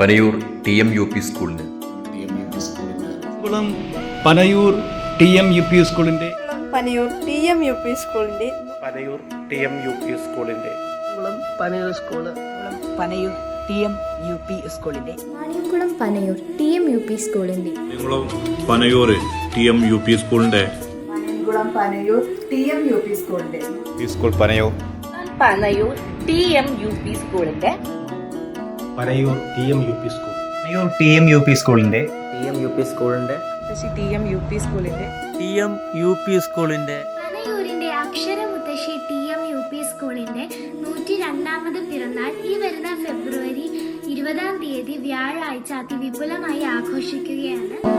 Panayur T M U P സ്കൂളിന്. Panayur T M U P സ്കൂളിന്റെ Panayur T M U P സ്കൂളിന്റെ Panayur T M U P സ്കൂളിന്റെ. Panayur school. Panayur T M U P സ്കൂളിന്റെ. Vaniyamkulam Panayur T M U P സ്കൂളിന്റെ. Panayur T M U P സ്കൂളിന്റെ. കുളം Panayur T M U P സ്കൂളിന്റെ. School Panayur Panayur T M U P സ്കൂളിന്റെ. Panayur T M U P school Panayur T M U P സ്കൂളിന്റെ T M U P സ്കൂളിന്റെ T M U P സ്കൂളിന്റെ T M U P സ്കൂളിന്റെ പനയൂരിന്റെ അക്ഷരമുത്തശ്ശി T M U P സ്കൂളിന്റെ നൂറ്റി രണ്ടാമത് പിറന്നാൾ ഈ വരുന്ന ഫെബ്രുവരി ഇരുപതാം തീയതി വ്യാഴാഴ്ച അതിവിപുലമായി ആഘോഷിക്കുകയാണ്.